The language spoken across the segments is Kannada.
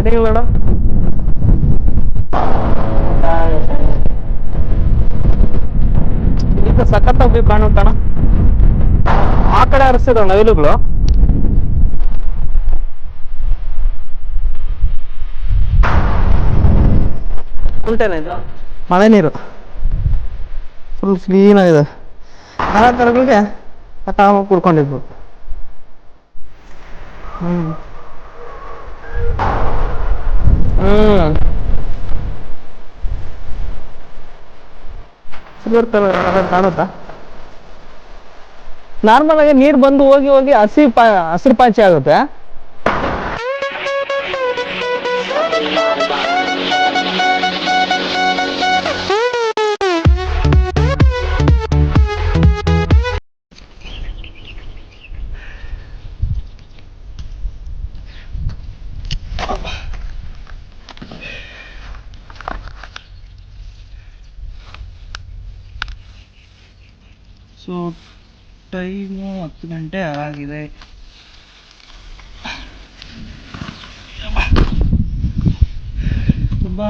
ಅಡಿಗಳಣ್ಣ ಈಗ ಸಖತ್ತಾಗಿ ಕಾಣುತ್ತಣ್ಣ ಆ ಕಡೆ ಹರಿಸಿದ ನವಿಲುಗಳು. ಉಂಟೇನ ಇದು? ಮಳೆ ನೀರು. ಫುಲ್ ಕ್ಲೀನ್ ಆಗಿದೆ. ದನ ಕರುಗಳಿಗೆ ಕಟಾವು ಕುಡ್ಕೊಂಡಿದ್ವು. ಕಾಣುತ್ತಾ? ನಾರ್ಮಲ್ ಆಗಿ ನೀರ್ ಬಂದು ಹೋಗಿ ಹೋಗಿ ಹಸಿ ಪಾ ಹಸಿರು ಪಾಚಿ ಆಗುತ್ತೆ. ಸೊ, ಟೈಮು ಹತ್ತು ಗಂಟೆ ಆಗಿದೆ. ತುಂಬ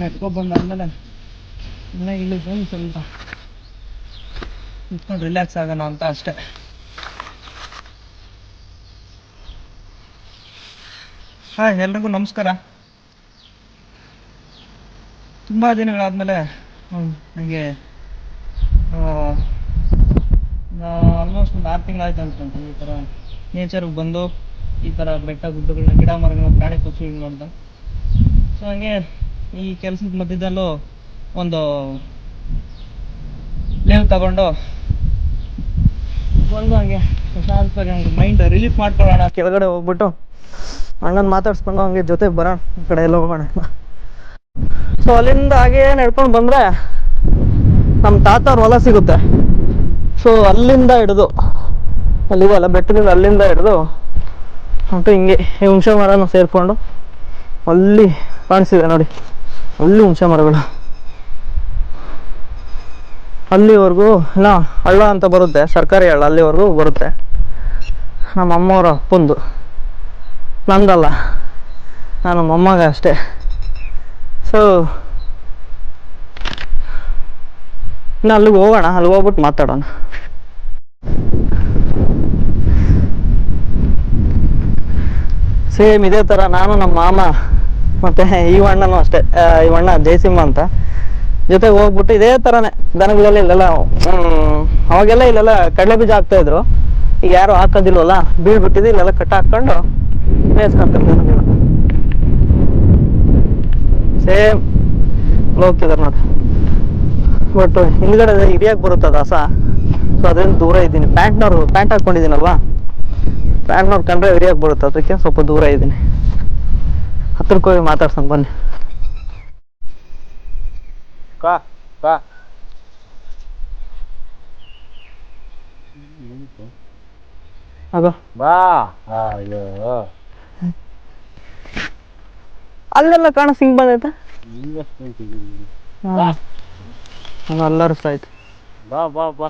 ನೆಟ್ಕೊಂಡು ಬಂದಾದ್ಮೇಲೆ ಇನ್ನ ಇಲ್ಲಿ ಬಂದು ಸ್ವಲ್ಪ ನಿಂತ್ಕೊಂಡು ರಿಲ್ಯಾಕ್ಸ್ ಆಗೋಣ ಅಂತ ಅಷ್ಟೇ. ಹಾಯ್ ಎಲ್ರಿಗೂ ನಮಸ್ಕಾರ. ತುಂಬ ದಿನಗಳಾದಮೇಲೆ ನನಗೆ ಆಲ್ಮೋಸ್ಟ್ ಒಂದು ಆರು ತಿಂಗಳಾಯ್ತು ಅನ್ಕೊಂತೀನಿ ಈ ಥರ ನೇಚರ್ಗೆ ಬಂದು ಈ ಥರ ಬೆಟ್ಟ, ಗುಡ್ಡಗಳನ್ನ, ಗಿಡ ಮರಗಳನ್ನ ಪ್ರಾಣಿ ಪಕ್ಷಿಗಳು ನೋಡ್ದೆ ಸೊ ಹಂಗೆ ಈ ಕೆಲಸದ ಮಧ್ಯದಲ್ಲೂ ಒಂದು ಲೀವ್ ತಗೊಂಡು ಬಂದು ಹಂಗೆ ಪ್ರಶಾಂತವಾಗಿ ಹಂಗೆ ಮೈಂಡ್ ರಿಲೀಫ್ ಮಾಡ್ಕೊಳ್ಳೋಣ. ಕೆಳಗಡೆ ಹೋಗ್ಬಿಟ್ಟು ಅಣ್ಣನ ಮಾತಾಡ್ಸ್ಕೊಂಡು ಹಂಗೆ ಜೊತೆ ಬರೋಣ, ಈ ಕಡೆ ಎಲ್ಲ ಹೋಗೋಣ ಸೊ ಅಲ್ಲಿಂದ ಹಾಗೆ ನಡ್ಕೊಂಡು ಬಂದರೆ ನಮ್ಮ ತಾತವ್ರ ಹೊಲ ಸಿಗುತ್ತೆ. ಸೊ ಅಲ್ಲಿಂದ ಹಿಡಿದು ಅಲ್ಲಿದೆಲ್ಲ ಬೆಟ್ಟದಿಂದ ಅಲ್ಲಿಂದ ಹಿಡಿದು ಹೊಂಟು ಹಿಂಗೆ, ಈ ಹುಣಸೆ ಮರನ ಸೇರಿಕೊಂಡು, ಅಲ್ಲಿ ಕಾಣಿಸಿದೆ ನೋಡಿ. ಅಲ್ಲಿ ಹುಣಸೆ ಮರಗಳು ಅಲ್ಲಿವರೆಗೂ, ಇಲ್ಲ, ಹಳ್ಳ ಅಂತ ಬರುತ್ತೆ, ಸರ್ಕಾರಿ ಹಳ್ಳ ಅಲ್ಲಿವರೆಗೂ ಬರುತ್ತೆ. ನಮ್ಮ ಅಮ್ಮವರ ಅಪ್ಪಂದು ನಂದಲ್ಲ. ನಾನು ಮೊಮ್ಮಗ ಅಷ್ಟೇ. ಸೊ ಇನ್ನು ಅಲ್ಲಿಗೆ ಹೋಗೋಣ ಅಲ್ಲಿ ಹೋಗ್ಬಿಟ್ಟು ಮಾತಾಡೋಣ. ಸೇಮ್ ಇದೇ ಥರ ನಾನು ನಮ್ಮ ಮಾಮ ಮತ್ತು ಈ ಅಣ್ಣನೂ ಅಷ್ಟೇ ಈ ಅಣ್ಣ ಜಯಸಿಂಹ ಅಂತ. ಜೊತೆಗೆ ಹೋಗ್ಬಿಟ್ಟು ಇದೇ ಥರನೇ ದನಗಳೆಲ್ಲ ಇಲ್ಲೆಲ್ಲ ಅವಾಗೆಲ್ಲ ಇಲ್ಲೆಲ್ಲ ಕಡಲೆ ಬೀಜ ಹಾಕ್ತಾ ಇದ್ರು. ಈಗ ಯಾರು ಹಾಕೋದಿಲ್ವಲ್ಲ, ಬೀಳ್ಬಿಟ್ಟಿದೆ, ಇಲ್ಲೆಲ್ಲ ಕಟ್ಟ ಹಾಕ್ಕೊಂಡು ಮೇಯಿಸ್ಕೊಂತಾರೆ ಸೇಮ್ ಹೋಗ್ತಿದಾರೆ ನೋಡಿ ಬಟ್ ಹಿಂದ್ಗಡೆ ಹಿಡಿಯಕ್ಕೆ ಬರುತ್ತೆ ದಾಸ ಸೊ ಅದರಿಂದ ದೂರ ಇದ್ದೀನಿ. ಪ್ಯಾಂಟ್ನವ್ರು ಪ್ಯಾಂಟ್ ಹಾಕೊಂಡಿದ್ದೀನಲ್ವಾ ಪ್ಯಾಂಟ್ನವ್ರು ಕಂಡ್ರೆ ಹಿಡಿಯಕ್ಕೆ ಬರುತ್ತೆ. ಅದಕ್ಕೆ ಸ್ವಲ್ಪ ದೂರ ಇದ್ದೀನಿ. ಹತ್ರಕ್ಕೆ ಹೋಗಿ ಮಾತಾಡ್ಸೋಣ ಬನ್ನಿ. ಕಾ ಕಾ. ಆಗ ಬಾ. ಅಯ್ಯೋ. ಅಲ್ಲೆಲ್ಲ ಕಾಣ ಸಿಂಗ್ ಬಂದೈತೆ? ಹಿಂಗೆ ಹಾಂ ಎಲ್ಲರೂ ಆಯ್ತು ಬಾ ಬಾ. ಬಾ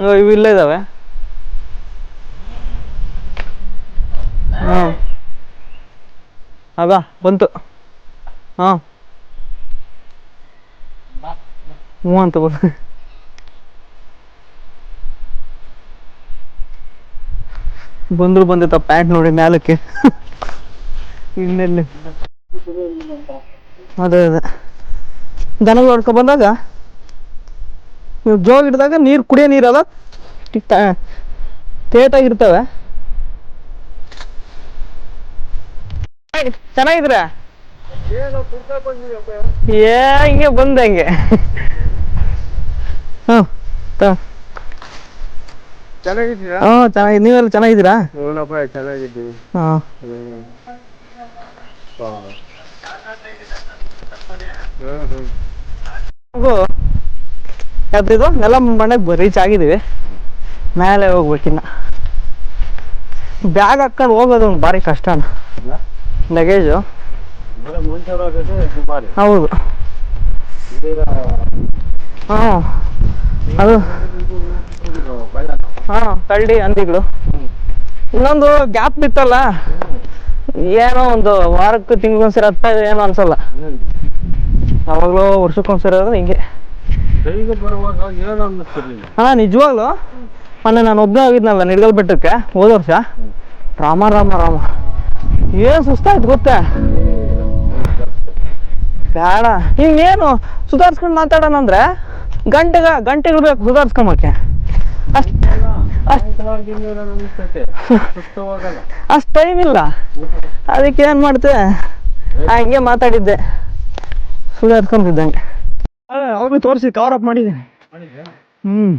ಇವು ಇವು ಇಲ್ಲೇ ಇದಾವೆ? ಹಾಂ. ಆಗ ಬಂತು. ಹಾಂ. ಹ್ಞೂ ಅಂತ ಬರ್ ಬಂದ್ರು ಬಂದಿತ್ತ ಪ್ಯಾಂಟ್ ನೋಡಿ ಮ್ಯಾಲಕ್ಕೆ. ಇನ್ನೆಲ್ಲಿ? ಅದೇ ಅದೇ. ದನಗಳು ಹೊಡ್ಕೊ ಬಂದಾಗ? ನೀವು ಜೋಗ ಹಿಡಿದಾಗ ನೀರು ಕುಡಿಯೋ ನೀರಲ್ಲ ತೇಟಾಗಿರ್ತವೆ ಚೆನ್ನಾಗಿದ್ರ ಏ, ಹಿಂಗೆ ಬಂದೆ ಹಂಗೆ. ಹಾಂ ಚೆನ್ನಾಗಿದ್ದೀರಾ? ಹಾ ಚೆನ್ನಾಗಿ ನೀವೆಲ್ಲ ಚೆನ್ನಾಗಿದ್ದೀರಾ? ಹ್ಞೂನಪ್ಪ ಚೆನ್ನಾಗಿದ್ದೀವಿ ಹಾಂ. ಹ್ಮ್. ಬಾ. ಹ್ಮ್, ಹ್ಮ್. ಹಾಗೂ. ಯಾವ್ದಿದು? ನೆಲ ಮನೆಗೆ ರೀಚ್ ಆಗಿದ್ದೀವಿ. ಮೇಲೆ ಹೋಗ್ಬೇಕಿನ್ನ ಬ್ಯಾಗ್ ಹಾಕೊಂಡು ಹೋಗೋದು ಒಂದು ಭಾರಿ ಕಷ್ಟನ? ಲಗೇಜು ಹೌದು. ಹಾಂ. ಅದು ಹಾಂ ಕಳ್ಳಿ ಹಂದಿಗಳು ಇನ್ನೊಂದು ಗ್ಯಾಪ್ ಬಿತ್ತಲ್ಲ? ಏನೋ ಒಂದು ವಾರಕ್ಕೆ ತಿಂಗ್ಳಿಗೊಂದ್ಸರಿ ಹತ್ತ ಏನೋ ಅನ್ಸಲ್ಲ. ಯಾವಾಗಲೂ ವರ್ಷಕ್ಕೊಂದ್ಸರಿ ಆದ್ರೆ ಹಿಂಗೆ. ಹಾ ನಿಜವಾಗ್ಲು. ಮೊನ್ನೆ ನಾನು ಒಬ್ಬನೇ ಹೋಗಿದ್ನಲ್ಲ ನಿಡ್ಗಲ್ ಬೆಟ್ಟಕ್ಕೆ ಹೋದ ವರ್ಷ. ರಾಮ ರಾಮ ರಾಮ. ಏನು ಸುಸ್ತಾಯ್ತು ಗೊತ್ತಾ? ಬೇಡ ಇನ್ನೇನು ಸುಧಾರಿಸ್ಕೊಂಡು ಮಾತಾಡೋಣ ಅಂದ್ರೆ ಗಂಟೆಗ ಗಂಟೆಗಳು ಬೇಕು ಸುಧಾರಿಸ್ಕೊಂಬಕ್ಕೆ ಅಷ್ಟು. ಅಷ್ಟು ಟೈಮ್ ಇಲ್ಲ. ಅದಕ್ಕೆ ಏನು ಮಾಡ್ತೆ ಹಂಗೆ ಮಾತಾಡಿದ್ದೆ. ಸುಧಾರಿಸ್ಕೊಂತಿದ್ದಂಗೆ ಅವ್ರಿಗೆ ತೋರಿಸಿ ಕವರ್ ಅಪ್ ಮಾಡಿದ್ದೀನಿ. ಹ್ಮ್.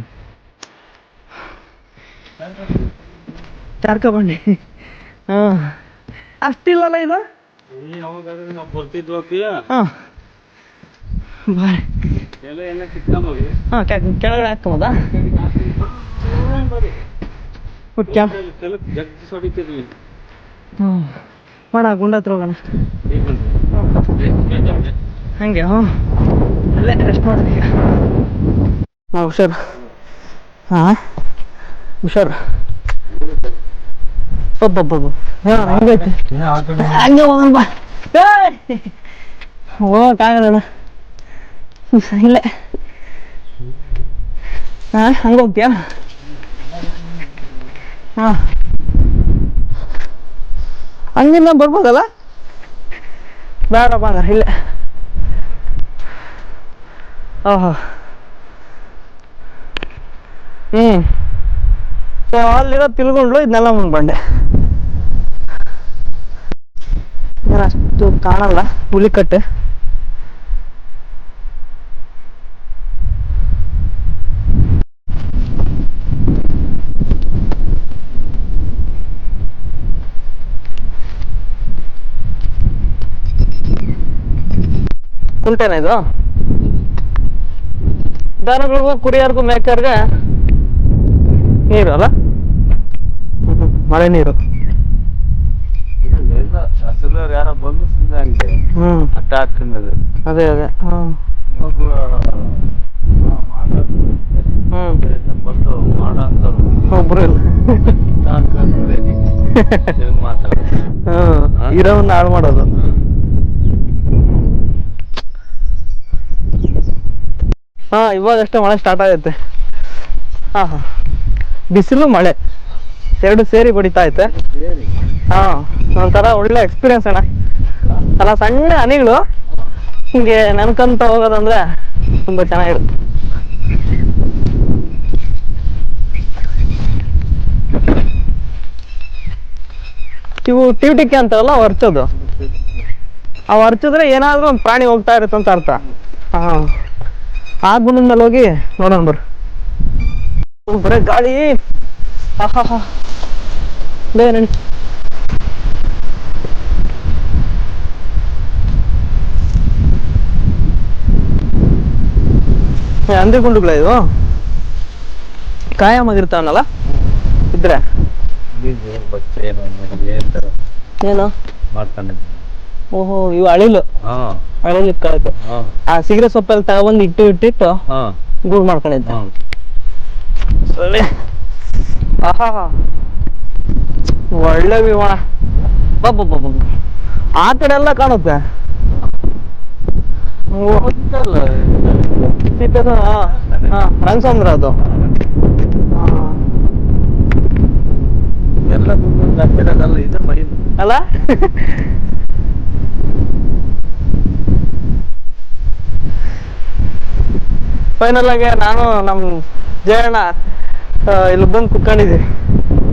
ಚಾರ್ಕ ಬಂಡಿ ಹಾಂ. ಅಷ್ಟಿಲ್ಲಲ್ಲ ಇದು? ಹಾಂ. ಕೆಳಗಡೆ ಹಾಕೊಂಬೋದಾ ಹ್ಞೂ ಮಾಡ ಗುಂಡ ಹತ್ರ ಹೋಗೋಣ. ಈಗ ಬಂದು ಹಂಗೆ ಹ್ಞೂ ಅಲ್ಲೇ ರೆಸ್ಟ್ ಮಾಡೋದು ಈಗ. ಹಾಂ ಹುಷಾರು. ಹಾಂ? ಹುಷಾರು. ಒಬ್ಬೊಬ್ಬೊಬ್ಬ ಹಂಗೈತೆ. ಹಂಗೆ ಹೋಗೋಣ ಬಾ. ಹೋಗಕ್ಕಾಗಲ್ಲ ಇಲ್ಲೇ. ಹಾಂ ಹಂಗೆ ಹೋಗ್ತೀಯಾ? ಹಾಂ. ಹಂಗಿನ್ನ ಬರ್ಬೋದಲ್ಲ? ಬೇಡಪ್ಪ ಅಂದ್ರೆ ಇಲ್ಲೇ. ಓಹೋ. ಹ್ಞೂ ಸೊ, ಅಲ್ಲಿರೋ ತಿಳ್ಕೊಂಡ್ಲು ಇದನ್ನೆಲ್ಲ ಮುಂದ್ಬಂಡೆ ಬಂಡೆ ಅಷ್ಟು ಕಾಣಲ್ಲ ಹುಲಿಕಟ್ಟೆ ಕುಂಟೆನ ಇದು. ದನಗಳಿಗೂ ಕುರಿಯರ್ಗೂ ಮೇಕರ್ಗೆ ನೀರು ಅಲ್ಲ? ಹ್ಮ್, ಮಳೆ ನೀರು. ಯಾರೋ ಬಂದು ಹ್ಮ್. ಅದೇ ಅದೇ. ಅಂಥವ್ರು. ಒಬ್ರು ಇಲ್ಲ. ಇರೋವನ್ನ ಹಾಳು ಮಾಡೋದು. ಹಾ, ಇವಾಗಷ್ಟೇ ಮಳೆ ಸ್ಟಾರ್ಟ್ ಆಗೈತೆ. ಹಾ ಹಾ. ಬಿಸಿಲು ಮಳೆ. ಎರಡು ಸೇರಿ ಬಡಿತಾ ಐತೆ. ಹಾ, ಒಂಥರ ಒಳ್ಳೆ ಎಕ್ಸ್ಪೀರಿಯನ್ಸ್ ಅಣ್ಣ. ಅಲ್ಲ, ಸಣ್ಣ ಹನಿಗಳು ಹಿಂಗೆ ನೆನ್ಕಂತ ಹೋಗೋದಂದ್ರೆ ತುಂಬಾ ಚೆನ್ನಾಗಿರುತ್ತೆ. ಇವು ಟಿವಿಟಿಕೆ ಅಂತಾರಲ್ಲ ಹೊರ್ಚೋದು. ಅವು ಅರ್ಚಿದ್ರೆ ಏನಾದ್ರೂ ಒಂದು ಪ್ರಾಣಿ ಹೋಗ್ತಾ ಇರುತ್ತೆ ಅಂತ ಅರ್ಥ. ಹಾ. ಆ ಗುಣದ ಮೇಲೆ ಹೋಗಿ ನೋಡೋಣ ಬರ್ರಿ. ಬರೇ ಗಾಳಿ. ಆಹಾಹಾ. ಬೇಗ ನಡಿ ಅಂದ್ರೆ ಗುಂಡುಗಳ ಇದು? ಕಾಯಮಾಗಿರ್ತಾವನಲ್ಲ ಇದ್ರೆ? ಏನು ಏನು ಏನು? ಮಾಡ್ತಾನೆ. ಓಹೋ ಇವು ಅಳಿಲು. ಅಳಿಲು ಕಳೆದು. ಆ ಸಿಗರೆ ಸೊಪ್ಪಲ್ಲಿ ತಗೊಂಡ್ ಇಟ್ಟು ಇಟ್ಟಿಟ್ಟು ಗೂಡ್ ಮಾಡ್ಕೊಂಡಿದ್ದೆ. ಸರಿ ಆಹಾ. ಒಳ್ಳೆ ವಿಮಾನ. ಬಬ್ಬ ಆ ಕಡೆ ಎಲ್ಲ ಕಾಣುತ್ತೆ. ರಂಗಸಮುದ್ರ ಅದು. ಅಲ್ಲ? ಫೈನಲ್ ಆಗಿ ನಾನು ನಮ್ಮ ಜಯಣ್ಣ ಇಲ್ಲಿ ಬಂದು ಕುತ್ಕೊಂಡಿದ್ದೀವಿ.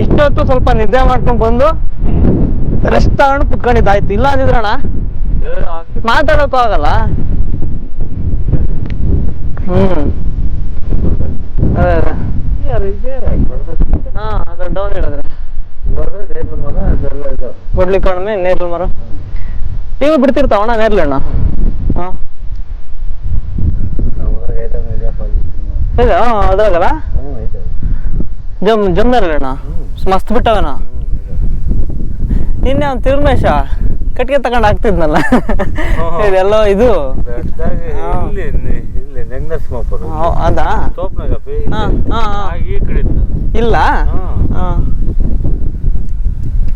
ಇಷ್ಟೊತ್ತು ಸ್ವಲ್ಪ ನಿದ್ದೆ ಮಾಡ್ಕೊಂಡು ಬಂದು ರೆಸ್ಟ್ ತಗೊಂಡು ಕುತ್ಕೊಂಡಿದ್ದಾಯ್ತು ಇಲ್ಲ ಅಂದಿದ್ರಣ ಮಾತಾಡೋಕ್ಕೂ ಆಗಲ್ಲ. ಹ್ಮ್. ಅದೇ ಅದೇ. ಡೌನ್ ಹೇಳಿದ್ರೆ. ಕೊಡ್ಲಿ ಕಡಿಮೆ ನೇರ್ಲು ಮರ. ನೀವು ಬಿಡ್ತಿರ್ತಾವಣ್ಣ ನೇರ್ಲು ಅಣ್ಣ ಇದೆ ಹಾ ಅದ್ರಾಗಲ್ಲ ಜಮ್ ಜಮ್ದಾರಲ್ಲಣ್ಣ ಮಸ್ತ್ ಬಿಟ್ಟವನ? ನಿನ್ನೆ ಅವ್ನು ತಿರುಮೇಶ ಕಟ್ಟಿಗೆ ತಗೊಂಡು ಹಾಕ್ತಿದ್ನಲ್ಲ. ಇದೆಲ್ಲ ಇದು ಅದಾ? ಇಲ್ಲ?